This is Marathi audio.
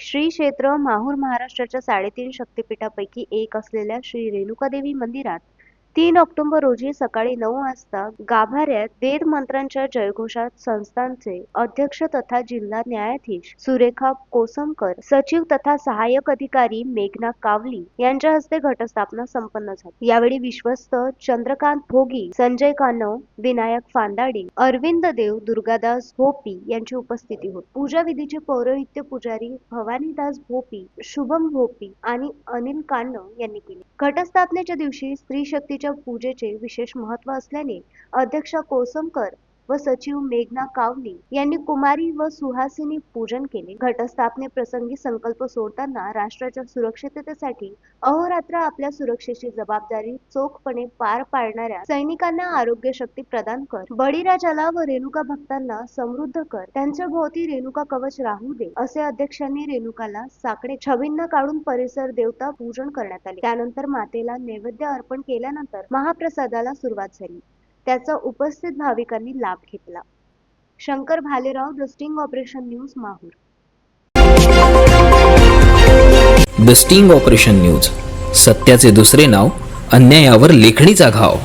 श्री क्षेत्र माहूर महाराष्ट्राच्या साडेतीन शक्तिपीठापैकी एक असलेल्या श्री रेणुकादेवी मंदिरात तीन ऑक्टोबर रोजी सकाळी नऊ वाजता गाभाऱ्यात वेद मंत्रांच्या जयघोषात संस्थांचे अध्यक्ष तथा जिल्हा न्यायाधीश सुरेखा कोसमकर सचिव तथा सहाय्यक अधिकारी मेघना कावली यांच्या हस्ते घटस्थापना संपन्न झाली. यावेळी विश्वस्त चंद्रकांत भोगी संजय कानव विनायक फांदाडी अरविंद देव दुर्गादास भोपी यांची उपस्थिती होती. पूजा विधीचे पौरोहित्य पुजारी भवानीदास भोपी शुभम भोपी आणि अनिल कानव यांनी केले. घटस्थापनेच्या दिवशी स्त्री शक्तीच्या पूजेचे विशेष महत्त्व असल्याने अध्यक्ष कोसमकर व सचिव मेघना कावली यांनी कुमारी व सुहासिनी पूजन केले. घटस्थापने प्रसंगी संकल्प सोडताना राष्ट्राच्या सुरक्षिततेसाठी अहोरात्र आपल्या सुरक्षेची जबाबदारी चोखपणे पार पाडणाऱ्या सैनिकांना आरोग्य शक्ती प्रदान कर. बळीराजाला व रेणुका भक्तांना समृद्ध कर. त्यांच्या भोवती रेणुका कवच राहू दे असे अध्यक्षांनी रेणुकाला साकडे छबींना काढून परिसर देवता पूजन करण्यात आले. त्यानंतर मातेला नैवेद्य अर्पण केल्यानंतर महाप्रसादाला सुरुवात झाली. त्याचा उपस्थित भाविकांनी लाभ घेतला. Shankar Bhalerao the sting operation news Mahur. The sting operation news. सत्याचे दुसरे नाव अन्यायावर लेखणीचा घाव.